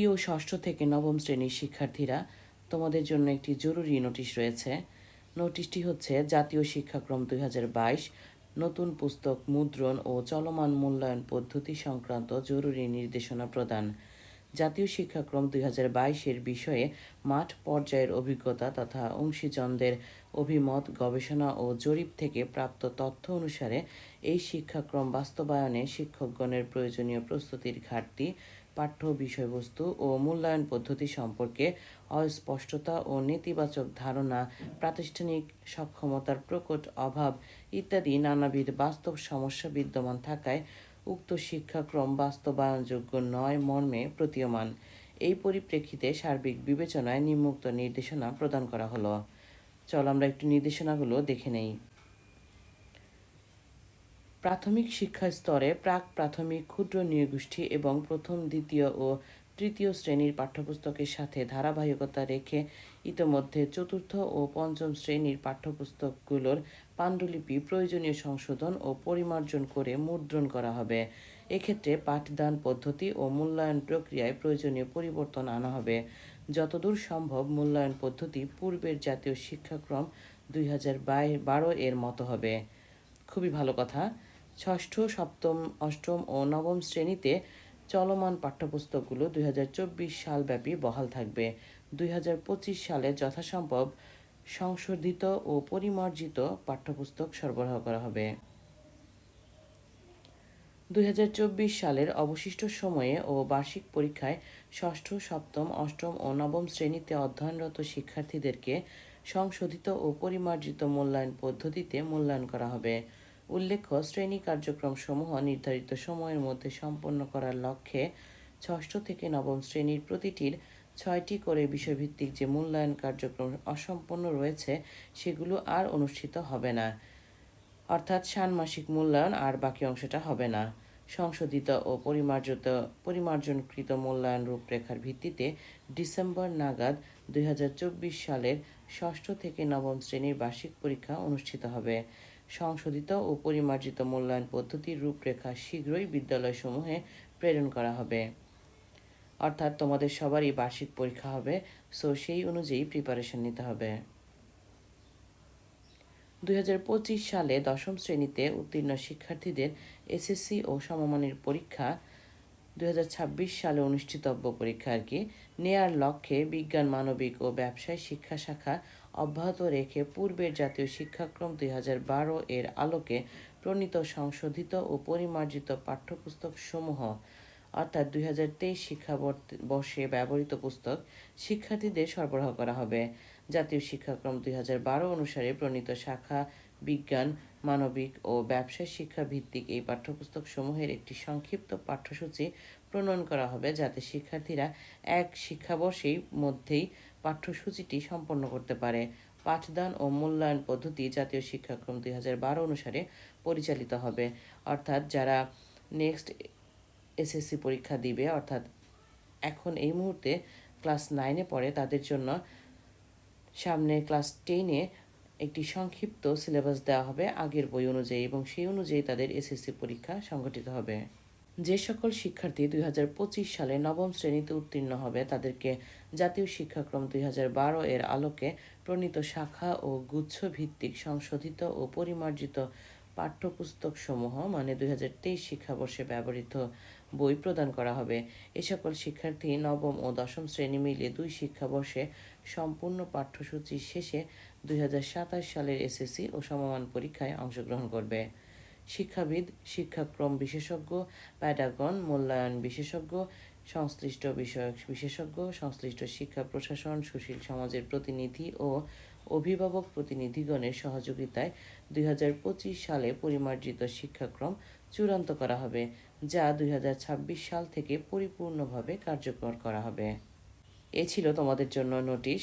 প্রিয় ষষ্ঠ থেকে নবম শ্রেণির শিক্ষার্থীরা, তোমাদের জন্য একটি জরুরি নোটিশ রয়েছে। নোটিশটি হচ্ছে, জাতীয় শিক্ষাক্রম দুই নতুন পুস্তক মুদ্রণ ও চলমান মূল্যায়ন পদ্ধতি সংক্রান্ত জরুরি নির্দেশনা প্রদান। জাতীয় শিক্ষাক্রম দুই এর বিষয়ে মাঠ পর্যায়ের অভিজ্ঞতা তথা অংশীজনদের অভিমত, গবেষণা ও জরিপ থেকে প্রাপ্ত তথ্য অনুসারে এই শিক্ষাক্রম বাস্তবায়নে শিক্ষকগণের প্রয়োজনীয় প্রস্তুতির ঘাটতি পাঠ্য বিষয়বস্তু ও মূল্যায়ন পদ্ধতি সম্পর্কে অস্পষ্টতা ও নেতিবাচক ধারণা, প্রাতিষ্ঠানিক সক্ষমতার প্রকট অভাব ইত্যাদি নানাবিধ বাস্তব সমস্যা বিদ্যমান থাকায় উক্ত শিক্ষাক্রম বাস্তবায়নযোগ্য নয় মর্মে প্রতীয়মান। এই পরিপ্রেক্ষিতে সার্বিক বিবেচনায় নিম্মুক্ত নির্দেশনা প্রদান করা হলো। চল আমরা একটু নির্দেশনাগুলো দেখে নেই। প্রাথমিক শিক্ষা স্তরে প্রাক, প্রাথমিক, ক্ষুদ্র নৃগোষ্ঠী এবং প্রথম, দ্বিতীয় ও তৃতীয় শ্রেণির পাঠ্যপুস্তকের সাথে ধারাবাহিকতা রেখে ইতোমধ্যে চতুর্থ ও পঞ্চম শ্রেণির পাঠ্যপুস্তকগুলোর পাণ্ডুলিপি প্রয়োজনীয় সংশোধন ও পরিমার্জন করে মুদ্রণ করা হবে। এক্ষেত্রে পাঠদান পদ্ধতি ও মূল্যায়ন প্রক্রিয়ায় প্রয়োজনীয় পরিবর্তন আনা হবে। যতদূর সম্ভব মূল্যায়ন পদ্ধতি পূর্বের জাতীয় শিক্ষাক্রম দুই হাজার বারো এর মতো হবে। খুবই ভালো কথা। ষষ্ঠ, সপ্তম, অষ্টম ও নবম শ্রেণীতে চলমান পাঠ্যপুস্তকগুলো দুই সালব্যাপী বহাল থাকবে। দুই হাজার পঁচিশ সালে যথাসম্ভব সংশোধিত ও পরিমার্জিত পাঠ্যপুস্তক সরবরাহ করা হবে। দুই হাজার চব্বিশ সালের অবশিষ্ট সময়ে ও বার্ষিক পরীক্ষায় ষষ্ঠ, সপ্তম, অষ্টম ও নবম শ্রেণীতে অধ্যয়নরত শিক্ষার্থীদেরকে সংশোধিত ও পরিমার্জিত মূল্যায়ন পদ্ধতিতে মূল্যায়ন করা হবে। উল্লেখ্য, শ্রেণি কার্যক্রম সমূহ নির্ধারিত সময়ের মধ্যে সম্পন্ন করার লক্ষ্যে ষষ্ঠ থেকে নবম শ্রেণির প্রতিটির ছয়টি করে বিষয়ভিত্তিক যে মূল্যায়ন কার্যক্রম অসম্পন্ন রয়েছে, সেগুলো আর অনুষ্ঠিত হবে না। অর্থাৎ ষান্মাসিক মূল্যায়ন আর বাকি অংশটা হবে না। সংশোধিত ও পরিমার্জিত, পরিমার্জনকৃত মূল্যায়ন রূপরেখার ভিত্তিতে ডিসেম্বর নাগাদ দুই হাজার চব্বিশ সালের ষষ্ঠ থেকে নবম শ্রেণির বার্ষিক পরীক্ষা অনুষ্ঠিত হবে। সংশোধিত ও পরিমার্জিত মূল্যায়ন পদ্ধতির রূপরেখা শীঘ্রই বিদ্যালয়সমূহে প্রেরণ করা হবে। অর্থাৎ তোমাদের সবারই বার্ষিক পরীক্ষা হবে, সো সেই অনুযায়ী প্রিপারেশন নিতে হবে। দুই হাজার পঁচিশ সালে দশম শ্রেণীতে উত্তীর্ণ শিক্ষার্থীদের এসএসসি ও সমমানের পরীক্ষা দুই হাজার ছাব্বিশ সালে অনুষ্ঠিতব্য পরীক্ষা আর কি। নেয়ার লক্ষ্যে বিজ্ঞান, মানবিক ও ব্যবসায় শিক্ষা শাখা অব্যাহত রেখে পূর্বের জাতীয় শিক্ষাক্রম দুই বারো এর আলোকে প্রণীত সংশোধিত ও পরিমার্জিত পাঠ্যপুস্তক সমূহ, অর্থাৎ দুই হাজার তেইশ শিক্ষাবর্ষে ব্যবহৃত পুস্তক শিক্ষার্থীদের সরবরাহ করা হবে। জাতীয় শিক্ষাক্রম দুই হাজার বারো অনুসারে প্রণীত শাখা, বিজ্ঞান, মানবিক ও ব্যবসায় শিক্ষা ভিত্তিক এই পাঠ্যপুস্তক সমূহের একটি সংক্ষিপ্ত পাঠ্যসূচি প্রণয়ন করা হবে যাতে শিক্ষার্থীরা এক শিক্ষাবর্ষেই মধ্যেই পাঠ্যসূচিটি সম্পন্ন করতে পারে। পাঠদান ও মূল্যায়ন পদ্ধতি জাতীয় শিক্ষাক্রম দুই হাজার বারো অনুসারে পরিচালিত হবে। অর্থাৎ যারা নেক্সট এসএসসি পরীক্ষা দিবে, অর্থাৎ এখন এই মুহূর্তে ক্লাস নাইনে পড়ে, তাদের জন্য সামনে ক্লাস টেনে একটি সংক্ষিপ্ত সিলেবাস দেওয়া হবে আগের বই অনুযায়ী এবং সেই অনুযায়ী তাদের এসএসসি পরীক্ষা সংগঠিত হবে। যে সকল শিক্ষার্থী দুই হাজার পঁচিশ সালে নবম শ্রেণীতে উত্তীর্ণ হবে, তাদেরকে জাতীয় শিক্ষাক্রম দুই হাজার বারো এর আলোকে প্রণীত শাখা ও গুচ্ছ ভিত্তিক সংশোধিত ও পরিমার্জিত পাঠ্যপুস্তক সমূহ মানে দুই হাজার তেইশ শিক্ষাবর্ষে ব্যবহৃত বই প্রদান করা হবে। এ সকল শিক্ষার্থী নবম ও দশম শ্রেণি মিলিয়ে দুই শিক্ষাবর্ষে সম্পূর্ণ পাঠ্যসূচি শেষে দুই হাজার সাতাশ সালের এসএসসি ও সমমান পরীক্ষায় অংশগ্রহণ করবে। শিক্ষাবিদ, শিক্ষাক্রম বিশেষজ্ঞ প্যাডাগন মূল্যায়ন বিশেষজ্ঞ, সংশ্লিষ্ট বিষয়ক বিশেষজ্ঞ, সংশ্লিষ্ট শিক্ষা প্রশাসন, সুশীল সমাজের প্রতিনিধি ও অভিভাবক প্রতিনিধিগণের সহযোগিতায় দুই হাজার পঁচিশ সালে পরিমার্জিত শিক্ষাক্রম চূড়ান্ত করা হবে, যা দুই হাজার ছাব্বিশ সাল থেকে পরিপূর্ণভাবে কার্যকর করা হবে। এ ছিল তোমাদের জন্য নোটিশ।